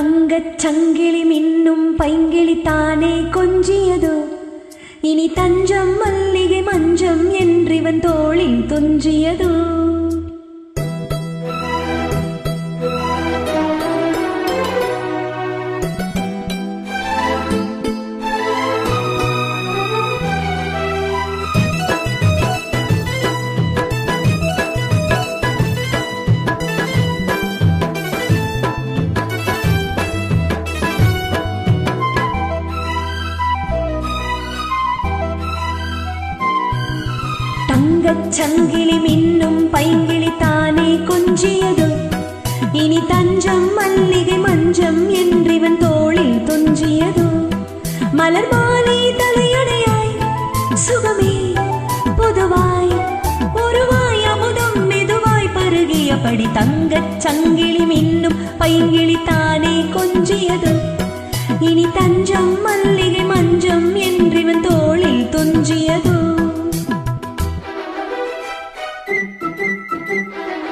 தங்கச் சங்கிலி மின்னும் பைங்கிளி தானே கொஞ்சியதோ? இனி தஞ்சம் மல்லிகை மஞ்சம் சங்கிலி மின்னும் பைங்கிளி தானே கொஞ்சியதோ. இனி தஞ்சம் மல்லிகை மஞ்சம் என்றிவன் தோளில் துஞ்சியதோ. மலர் மாலை தலையடையாய் சுகமே பொதுவாய் ஒருவாய் அமுதம் மெதுவாய் பருகியபடி தங்கச் சங்கிலி மின்னும் பைங்கிளி தானே கொஞ்சியதோ. இனி தஞ்சம் மல்லிகை மஞ்சம் என்றிவன் தோளில் துஞ்சியதோ. Thank you.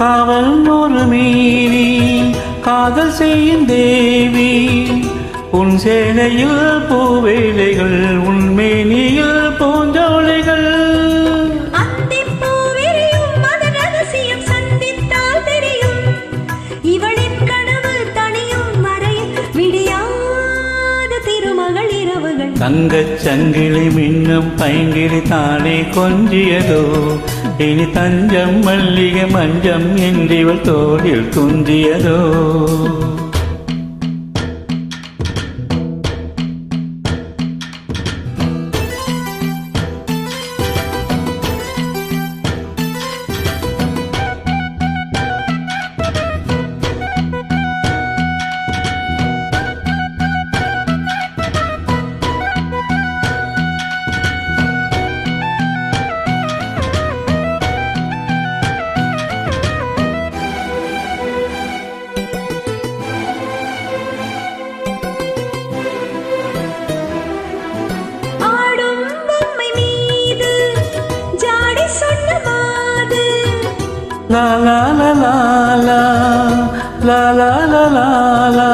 காவல் ஒரு மீறி காதல் செய்யும் தேவி. உன் சேலையில் பூவேலைகள் உன் தங்கச் சங்கிலி மின்னும் பைங்கிலி தானே கொஞ்சியதோ? இனி தஞ்சம் மல்லிகை மஞ்சம் என்றிவள் தோளில் துந்தியதோ லா லா லா லா லா லா லா லா லா லா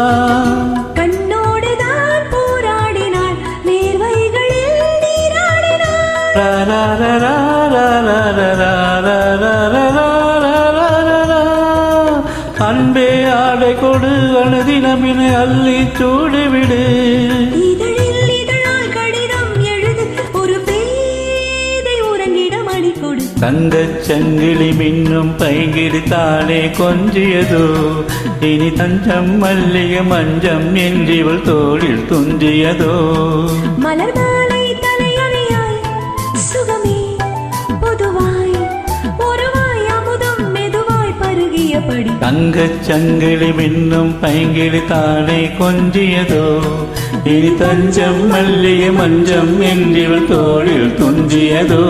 கண்ணோடுதான் போராடினாள் நேர்வைகளில் நீராடினாள் ரா ரா ரா ரா ரா ரா ரா ரா ரா ரா ரா ரா. அன்பே ஆடை கொடு அணுதினமின அள்ளி சூடிவிடு தந்த சங்கிலி மின்னும் பைங்கிடு தாளே கொஞ்சியதோ. இனி தஞ்சம் மல்லிக மஞ்சம் என்றிவள் தோளில் துஞ்சியதோ. மலர் தங்கச் சங்கிலி மின்னும் பைங்கிலி தாளை கொஞ்சியதோ. இனி தஞ்சம் மல்லிய மஞ்சம் என்றிவள் தோழில் துஞ்சியதோ.